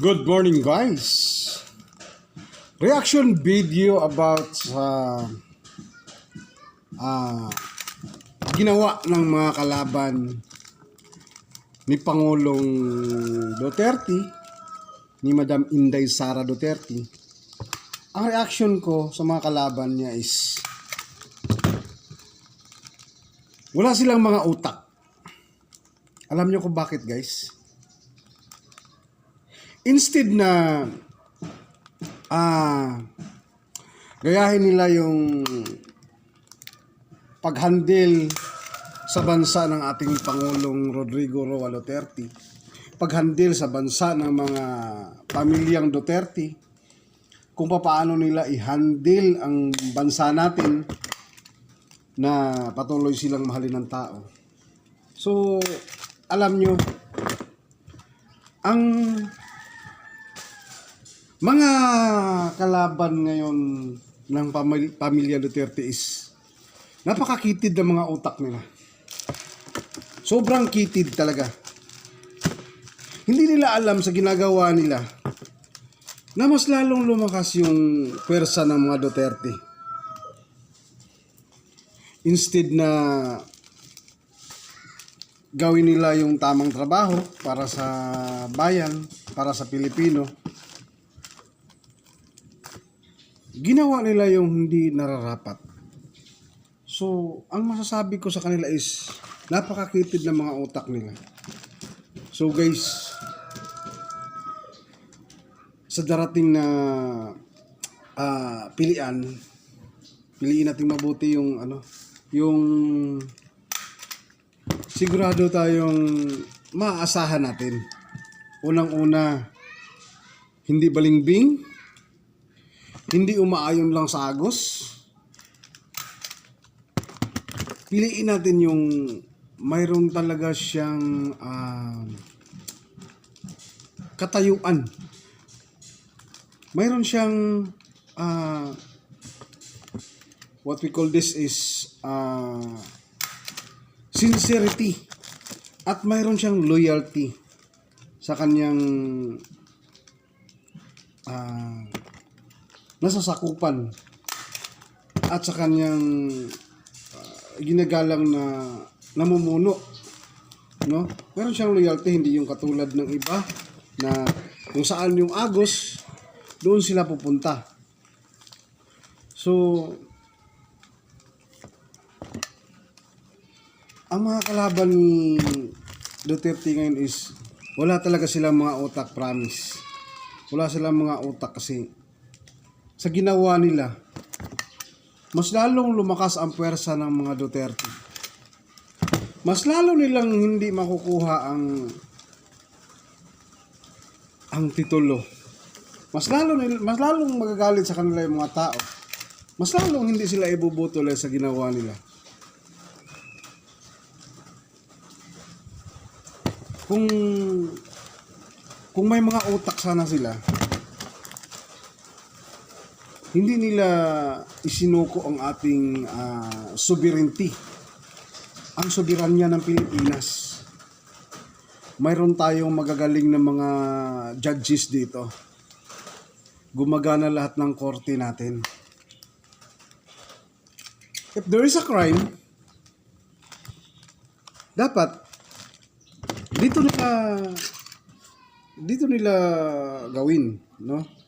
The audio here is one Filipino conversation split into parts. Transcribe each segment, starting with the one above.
Good morning guys. Reaction video about sa ah ginawa ng mga kalaban ni Pangulong Duterte ni Madam Inday Sara Duterte. Ang reaction ko sa mga kalaban niya is wala silang mga utak. Alam niyo kung bakit guys? Instead na ah gayahin nila yung paghandle sa bansa ng ating Pangulong Rodrigo Roa Duterte, paghandle sa bansa ng mga pamilyang Duterte, kung paano nila i-handle ang bansa natin na patuloy silang mahalin ng tao. So, alam nyo, ang mga kalaban ngayon ng pamil- pamilya Duterte is napakakitid ng mga utak nila. Sobrang kitid talaga. Hindi nila alam sa ginagawa nila na mas lalong lumakas yung pwersa ng mga Duterte. Instead na gawin nila yung tamang trabaho para sa bayan, para sa Pilipino, ginawa nila yung hindi nararapat. So, ang masasabi ko sa kanila is napakakitid ng mga utak nila. So guys, sa darating na ah, pilian, piliin natin mabuti yung ano, yung sigurado tayong maaasahan natin. Unang-una, hindi balingbing, hindi umaayon lang sa agos. Piliin natin yung mayroon talaga siyang ah, katayuan. Mayroon siyang ah, what we call this is ah, sincerity at mayroon siyang loyalty sa kanyang ah, nasasakupan at sa kanyang ah, ginagalang na namumuno no? Meron siyang loyalty hindi yung katulad ng iba na kung saan yung agos doon sila pupunta. So ang mga kalaban ni Duterte ngayon is wala talaga silang mga utak promise. Wala silang mga utak kasi sa ginawa nila, mas lalong lumakas ang puwersa ng mga Duterte. Mas lalo nilang hindi makukuha ang ang titulo. Mas lalo nil, mas lalong magagalit sa kanila yung mga tao. Mas lalong hindi sila ibubuto lang sa ginawa nila. Kung kung may mga utak sana sila, hindi nila isinuko ang ating ah, sovereignty. Ang soberanya ng Pilipinas. Mayroon tayong magagaling na mga judges dito. Gumagana lahat ng korte natin. If there is a crime, dapat dito nila dito nila gawin, no?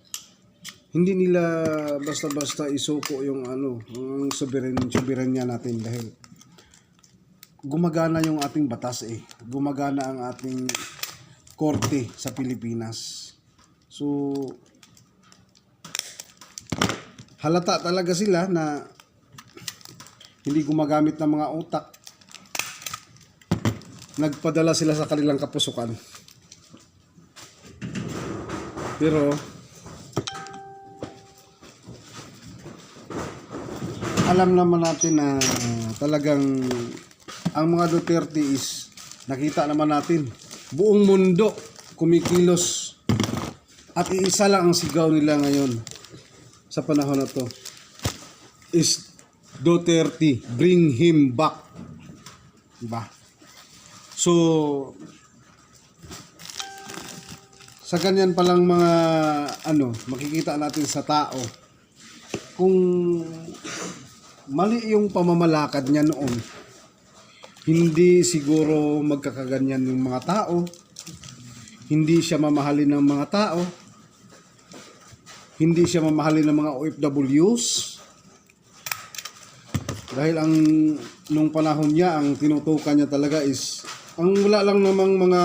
Hindi nila basta-basta isuko yung ano, ang sovereign soberanya natin dahil gumagana yung ating batas eh. Gumagana ang ating korte sa Pilipinas. So halata talaga sila na hindi gumagamit ng mga utak. Nagpadala sila sa kanilang kapusukan. Pero alam naman natin na talagang ang mga Duterte is nakita naman natin buong mundo kumikilos. At iisa lang ang sigaw nila ngayon sa panahon na to is Duterte bring him back. Diba? So sa ganyan palang mga ano, makikita natin sa tao kung mali yung pamamalakad niya noon. Hindi siguro magkakaganyan yung mga tao. Hindi siya mamahalin ng mga tao. Hindi siya mamahalin ng mga OFWs. Dahil ang nung panahon niya, ang tinutukan niya talaga is ang wala lang namang mga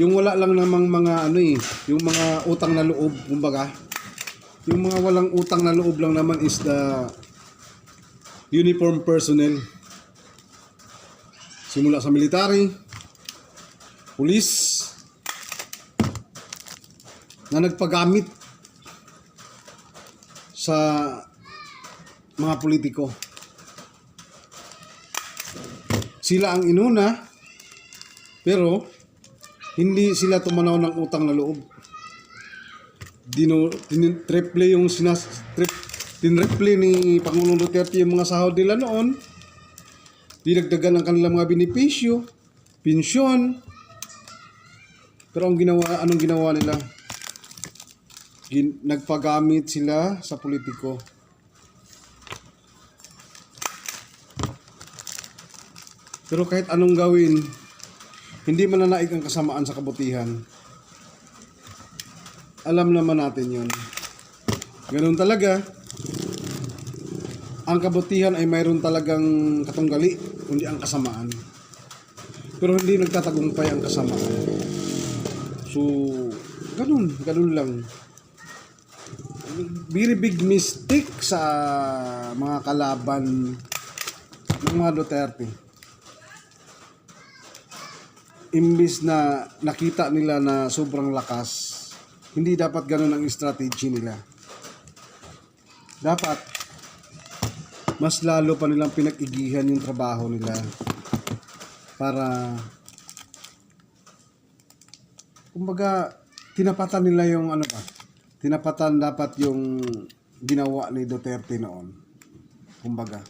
yung wala lang namang mga ano eh, yung mga utang na loob, kumbaga. Yung mga walang utang na loob lang naman is the uniform personnel. Simula sa military, police, na nagpagamit sa mga politiko. Sila ang inuna, pero hindi sila tumanaw ng utang na loob. Dino, triple yung sinas, trip, tinriple ni Pangulong Duterte yung mga sahod nila noon. Dinagdagan ang kanilang mga benepisyo, pensyon. Pero ang ginawa, anong ginawa nila? Gin, nagpagamit sila sa politiko. Pero kahit anong gawin, hindi mananaig ang kasamaan sa kabutihan. Alam naman natin yon. Ganun talaga. Ang kabutihan ay mayroon talagang katunggali, kundi ang kasamaan. Pero hindi nagtatagumpay ang kasamaan. So, ganun, ganun lang. Very big mistake sa mga kalaban ng mga Duterte imbis na nakita nila na sobrang lakas, hindi dapat ganun ang strategy nila. Dapat, mas lalo pa nilang pinag-igihan yung trabaho nila para kumbaga tinapatan nila yung ano ba? Tinapatan dapat yung ginawa ni Duterte noon. Kumbaga.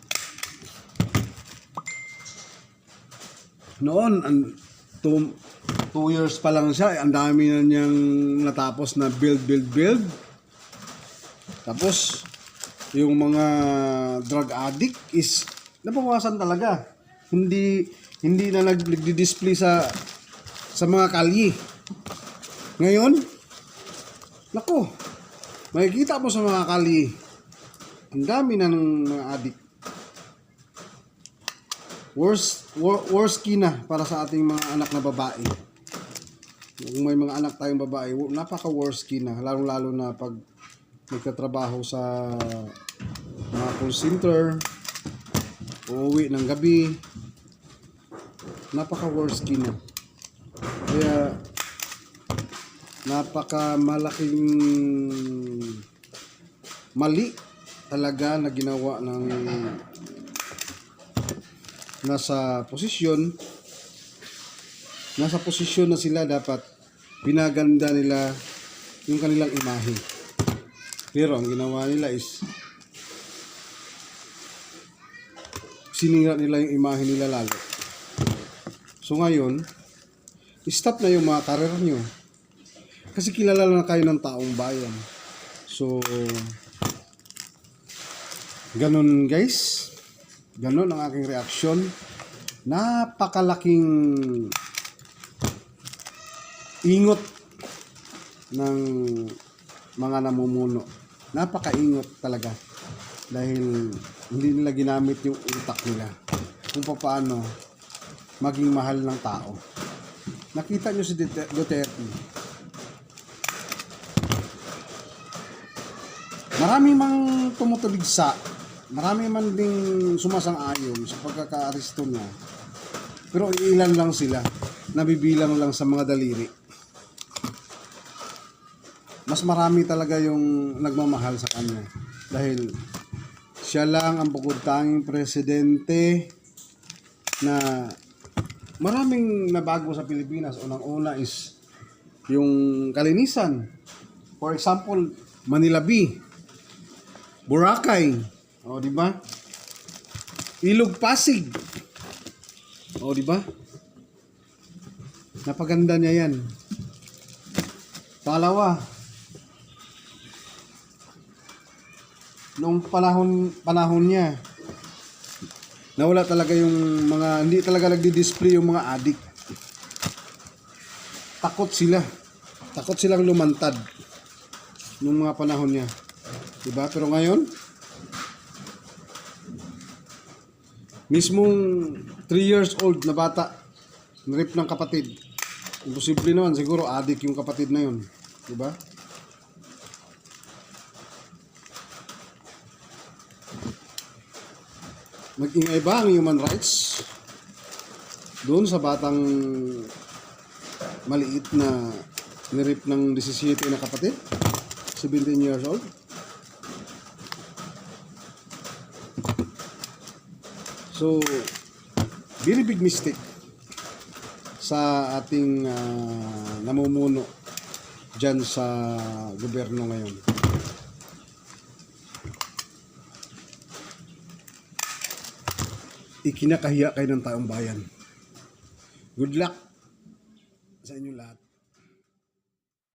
Noon ang two, two years pa lang siya, ang dami na niyang natapos na build, build, build. Tapos, yung mga drug addict is nabawasan talaga. Hindi hindi na nag- nagdi-display sa sa mga kalye. Ngayon, nako, makikita mo sa mga kalye, ang dami na ng mga addict worst wor, worst key na para sa ating mga anak na babae. Kung may mga anak tayong babae, napaka worst key na lalo lalo na pag nagtatrabaho sa mga call center, uuwi ng gabi, napaka worst key na. Kaya napaka malaking mali talaga na ginawa ng nasa posisyon. Nasa posisyon na sila dapat pinaganda nila yung kanilang imahe pero ang ginawa nila is sinira nila yung imahe nila lalo so ngayon stop na yung mga karir nyo kasi kilala na kayo ng taong bayan so ganun guys Ganon ang aking reaksyon. Napakalaking ingot ng mga namumuno. Napakaingot talaga. Dahil hindi nila ginamit yung utak nila. Kung paano maging mahal ng tao. Nakita nyo si Dute- Duterte. Marami mang tumutuligsa marami man ding sumasang-ayon sa pagkakaaresto niya. Pero ilan lang sila, nabibilang lang sa mga daliri. Mas marami talaga yung nagmamahal sa kanya. Dahil siya lang ang bukod tanging presidente na maraming nabago sa Pilipinas. Unang-una is yung kalinisan. For example, Manila Bay, Boracay, o, di ba? Ilog Pasig. O, di ba? Napaganda niya yan. Palawa, noong panahon panahon niya, nawala talaga yung mga, hindi talaga nagdi-display yung mga adik. Takot sila. Takot silang lumantad nung mga panahon niya. Diba? Pero ngayon, mismong 3 years old na bata, nirip ng kapatid. Imposible naman, siguro adik yung kapatid na yun. Diba? Nag-ingay ba ang human rights? Doon sa batang maliit na nirip ng 17 na kapatid? 17 years old? So, very big mistake sa ating ah, namumuno dyan sa gobyerno ngayon. Ikinakahiya kayo ng taong bayan. Good luck sa inyo lahat.